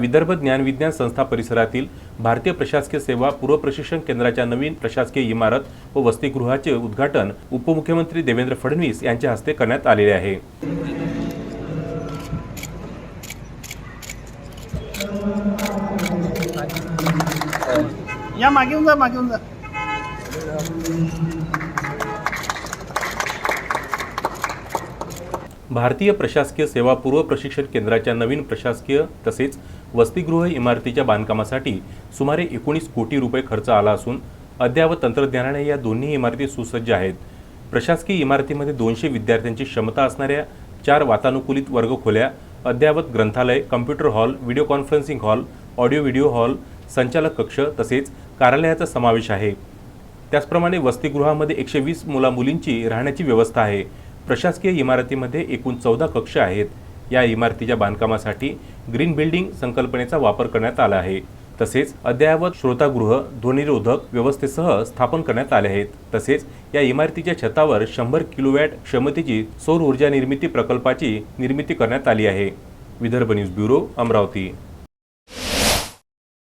विदर्भ ज्ञानविज्ञान संस्था परिसरातील भारतीय प्रशासकीय सेवा पूर्व प्रशिक्षण केंद्राच्या नवीन प्रशासकीय इमारत व वसतिगृहाचे उद्घाटन उपमुख्यमंत्री देवेंद्र फडणवीस यांच्या हस्ते करण्यात आलेले आहे. या मागे जा मागे जा. भारतीय प्रशासकीय सेवा पूर्व प्रशिक्षण केंद्राच्या नवीन प्रशासकीय तसेच वसतिगृह इमारतीच्या बांधकामासाठी सुमारे एकोणीस कोटी रुपये खर्च आला असून अद्ययावत तंत्रज्ञानाने या दोन्ही इमारती सुसज्ज आहेत. प्रशासकीय इमारतीमध्ये दोनशे विद्यार्थ्यांची क्षमता असणाऱ्या चार वातानुकूलित वर्गखोल्या अद्ययावत ग्रंथालय computer hall video conferencing hall audio video hall संचालक कक्ष तसेच कार्यालयाचा समावेश आहे. त्याचप्रमाणे वसतिगृहामध्ये एकशे वीस मुलामुलींची राहण्याची व्यवस्था आहे. प्रशासकीय इमारतीमध्ये एकूण चौदा कक्ष आहेत. या इमारतीच्या बांधकामासाठी ग्रीन बिल्डिंग संकल्पनेचा वापर करण्यात आला आहे. तसेच अद्ययावत श्रोतागृह ध्वनिरोधक व्यवस्थेसह स्थापन करण्यात आले आहेत. तसेच या इमारतीच्या छतावर शंभर किलोवॅट क्षमतेची सौर ऊर्जा निर्मिती प्रकल्पाची निर्मिती करण्यात आली आहे. Vidarbha news bureau Amravati.